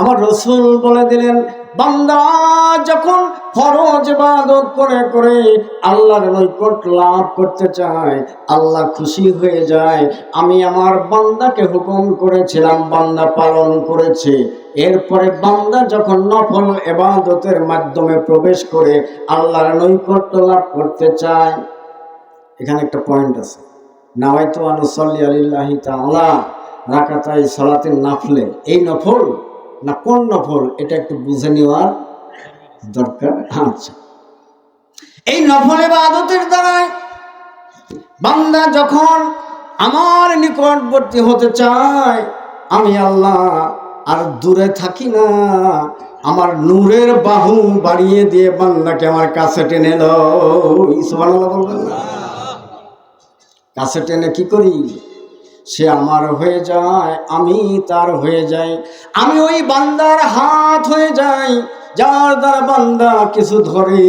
আমার রসুল বলে দিলেন, বান্দা, যখন ফরজ ইবাদত করে করে আল্লাহর নৈকট লাভ করতে চায়, আল্লাহ খুশি হয়ে যায়। আমি আমার বান্দাকে হুকুম করেছিলাম, বান্দা পালন করেছে। এরপরে বান্দা যখন নফল এবাদতের মাধ্যমে প্রবেশ করে আল্লাহর নৈকট্য লাভ করতে চায়, এখানে একটা পয়েন্ট আছে। নাওয়াই তো আনুসল্লি আলিল্লাহি তাআলা রাকাতাই সালাতের নাফলে। এই নফল না কোন নফল এটা একটু বুঝে নেওয়ার দরকার। আচ্ছা। এই নফলে বা আদতের দ্বারায় বান্দা যখন আমার নিকটবর্তী হতে চায়, আমি আল্লাহ আর দূরে থাকি না। আমার নূরের বাহু বাড়িয়ে দিয়ে বান্দাকে আমার কাছে টেনে লো সুবহানাল্লাহ কাছে টেনে কি করি? সে আমার হয়ে যায়, আমি তার হয়ে যাই। আমি ওই বান্দার হাত হয়ে যাই, যার দ্বারা বান্দা কিছু ধরে।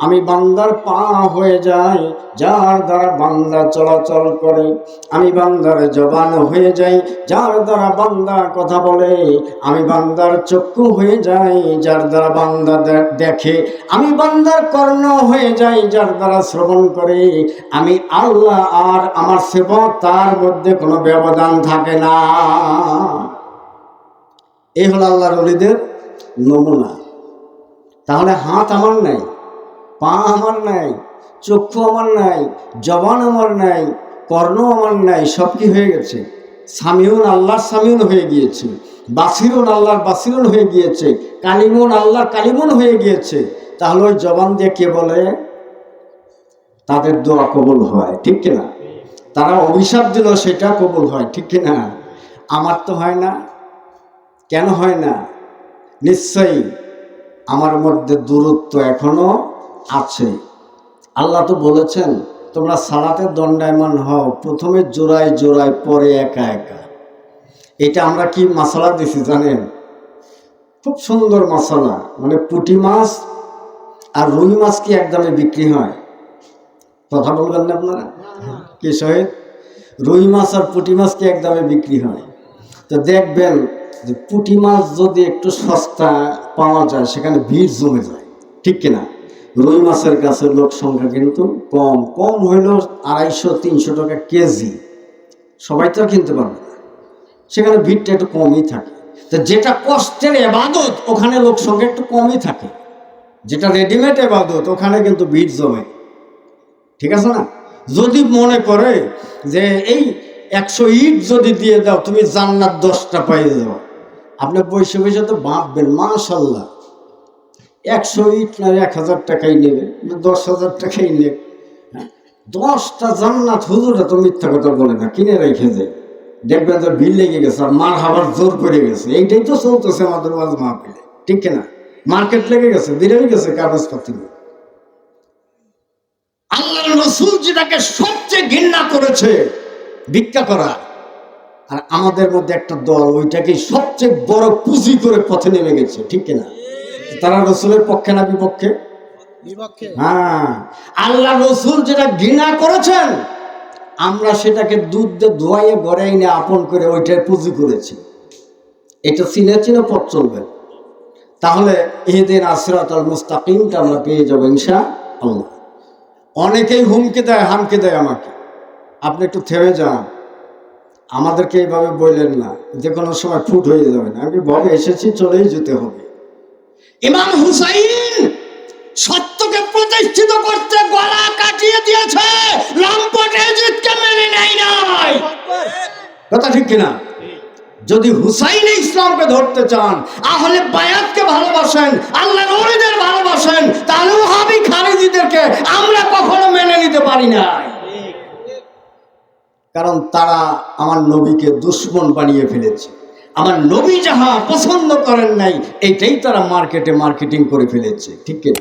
আমি বান্দার পা হয়ে যাই, যার দ্বারা বান্দা চলাচল করে। আমি বান্দার জবান হয়ে যাই, যার দ্বারা বান্দা কথা বলে। আমি বান্দার চক্ষু হয়ে যাই, যার দ্বারা বান্দা দেখে। আমি বান্দার কর্ণ হয়ে যাই, যার দ্বারা শ্রবণ করে। আমি আল্লাহ আর আমার সেবক, তার মধ্যে কোনো ব্যবধান থাকে না। এই হলো আল্লাহর অলিদের নমুনা। তাহলে হাত আমার নাই। পা আমার নাই, চক্ষু আমার নাই, জবান আমার নাই, কর্ণ আমার নাই, সব কি হয়ে গেছে? সামিউন আল্লাহর সামিউন হয়ে গিয়েছে বাসিরুন আল্লাহর বাসিরুন হয়ে গিয়েছে কালিমুন আল্লাহর কালিমুন হয়ে গিয়েছে। তাহলে ওই জবান দিয়ে কে বলে? তাদের দোয়া কবুল হয়, ঠিক কিনা? তারা অভিশাপ দিল সেটা কবুল হয়, ঠিক কিনা? আমার তো হয় না। কেন হয় না? নিশ্চয়ই আমার মধ্যে দূরত্ব এখনও আছে। আল্লাহ তো বলেছেন, তোমরা সালাতে দণ্ডায়মান হও, প্রথমে জোড়ায় জোড়ায়, পরে একা একা। এটা আমরা কি মশলা দিছি জানেন? খুব সুন্দর মশলা মানে পুটি মাছ আর রুই মাছ কি একদমে বিক্রি হয়? কথা বলবেন না আপনারা? কি শহীদ? রুই মাছ আর পুঁটি মাছ কি একদমে বিক্রি হয়? তো দেখবেন যে পুঁটি মাছ যদি একটু সস্তা পাওয়া যায়, সেখানে ভিড় জমে যায়। ঠিক কিনা? রুই মাছের কাছে লোক সংখ্যা কিন্তু কম। কম হইলেও আড়াইশো, তিনশো টাকা কেজি। সবাই তো কিনতে পারবে না। সেখানে ভিড়টা একটু কমই থাকে। তো যেটা কষ্টের এবাদত, ওখানে লোক সংখ্যা একটু কমই থাকে। যেটা রেডিমেড এবাদত, ওখানে কিন্তু ভিড় জমে। ঠিক আছে না? যদি মনে করে যে এই একশো ইট যদি দিয়ে দাও, তুমি জান্নাত দশটা পাইয়ে যাও। আপনি বসে বসে তো ভাববেন মাশাল্লাহ একশো ইট এক হাজার টাকাই নেবে দশ হাজার টাকাই নেবে। হ্যাঁ, দশটা জান্নাত হুজুরা তো মিথ্যা কথা বলে না কিনে রেখে যায় দেখবেন যে বিল লেগে গেছে আর মার হাবার জোর করে গেছে। এইটাই তো চলতেছে আমাদের মাঝ মাহফিলে ঠিক কিনা? মার্কেট লেগে গেছে বেড়ে গেছে কাগজপত্র। আল্লাহ রসুল যেটাকে সবচেয়ে ঘৃণা করেছে ভিক্ষা করা। আর আমাদের মধ্যে একটা দল ওইটাকে সবচেয়ে বড় পুঁজি করে পথে নেমে গেছে ঠিক কিনা? তারা রসুলের পক্ষে না বিপক্ষে? হ্যাঁ। আল্লাহ রসুল যেটা ঘৃণা করেছেন আমরা সেটাকে দুধ দিয়ে ধোয়াইয়ে গড়াই আপন করে ওইটার পুঁজি করেছি। এটা চিনে চিনে পথ চলবে। তাহলে এদের আসরাত আল মুস্তাকিমটা আমরা পেয়ে যাব ইনশা আল্লাহ অনেকেই হুমকি দেয় হামকি দেয় আমাকে। আপনি একটু থেমে যান। আমাদেরকে এইভাবে বললেন না। যে কোনো সময় ফুট হয়ে যাবে না। আমি ভবে এসেছি চলেই যেতে হবে। ইমাম হুসাইন সত্যকে প্রতিষ্ঠিত করতে গলা কাটিয়ে দিয়েছে। লম্পট মেনে নেয় নাই। কথা ঠিক কিনা? যদি হুসাইন ইসলামকে ধরতে চান তাহলে বায়াতকে ভালোবাসেন আল্লাহ নবীদের ভালোবাসেন তাহলে ওহাবি খারিজিদেরকে আমরা কখনো মেনে নিতে পারি না কারণ তারা আমার নবীকে দুশ্মন বানিয়ে ফেলেছে। আমার নবী যাহা পছন্দ করেন নাই এটাই তারা মার্কেটে মার্কেটিং করে ফেলেছে। ঠিক কিনা?